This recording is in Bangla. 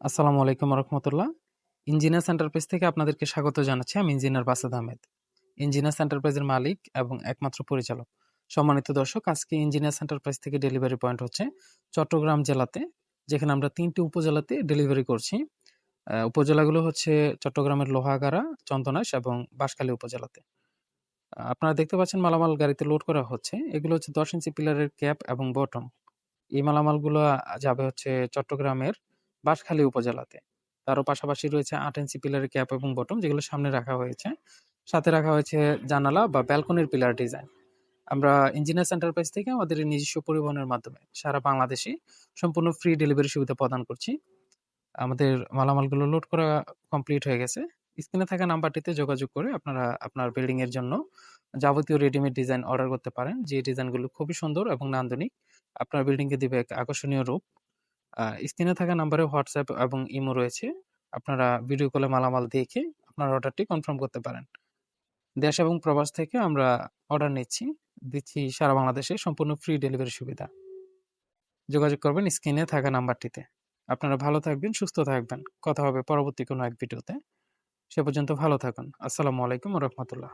আসসালামু আলাইকুম রহমতুল্লাহ। ইঞ্জিনিয়ার্স এন্টারপ্রাইজ থেকে আপনাদেরকে স্বাগত জানাচ্ছি। আমি ইঞ্জিনিয়ার বাসাদ আহমেদ। ইঞ্জিনিয়ার্স এন্টারপ্রাইজের মালিক এবং একমাত্র পরিচালক। সম্মানিত দর্শক, আজকে ইঞ্জিনিয়ার্স এন্টারপ্রাইজ থেকে ডেলিভারি পয়েন্ট হচ্ছে চট্টগ্রাম জেলাতে, যেখানে আমরা তিনটি উপজেলাতে ডেলিভারি করছি। উপজেলাগুলো হচ্ছে চট্টগ্রামের লোহাগাড়া চন্দনাইশ এবং বাঁশখালী উপজেলাতে। আপনারা দেখতে পাচ্ছেন মালামাল গাড়িতে লোড করা হচ্ছে। এগুলো হচ্ছে দশ ইঞ্চি পিলারের ক্যাপ এবং বটম। এই মালামালগুলো যাবে হচ্ছে চট্টগ্রামের বাঁশখালী উপজেলাতে। তারও পাশাপাশি রয়েছে আট ইঞ্চি পিলারের ক্যাপ এবং বটম যেগুলো সামনে রাখা হয়েছে। সাথে রাখা হয়েছে জানালা বা ব্যালকনির পিলার ডিজাইন। আমরা ইঞ্জিনিয়ার্স এন্টারপ্রাইজ থেকে আমাদের নিজস্ব পরিবহনের মাধ্যমে সারা বাংলাদেশে সম্পূর্ণ ফ্রি ডেলিভারি সুবিধা প্রদান করছি। আমাদের মালামালগুলো লোড করা কমপ্লিট হয়ে গেছে। স্ক্রিনে থাকা নাম্বারটিতে যোগাযোগ করে আপনারা আপনার বিল্ডিং এর জন্য যাবতীয় রেডিমেড ডিজাইন অর্ডার করতে পারেন। যে ডিজাইনগুলো খুবই সুন্দর এবং নান্দনিক, আপনার বিল্ডিং কে দিবে এক আকর্ষণীয় রূপ। স্ক্রিনে থাকা নাম্বারে হোয়াটসঅ্যাপ এবং ইমো রয়েছে। আপনারা ভিডিও কলে মালামাল দেখে আপনার অর্ডারটি কনফার্ম করতে পারেন। দেশ এবং প্রবাস থেকে আমরা অর্ডার নিচ্ছি। দিচ্ছি সারা বাংলাদেশে সম্পূর্ণ ফ্রি ডেলিভারি সুবিধা। যোগাযোগ করবেন স্ক্রিনে থাকা নাম্বারটিতে। আপনারা ভালো থাকবেন, সুস্থ থাকবেন। কথা হবে পরবর্তী কোনো এক ভিডিওতে সে পর্যন্ত ভালো থাকুন। আসসালামু আলাইকুম রহমতুল্লাহ।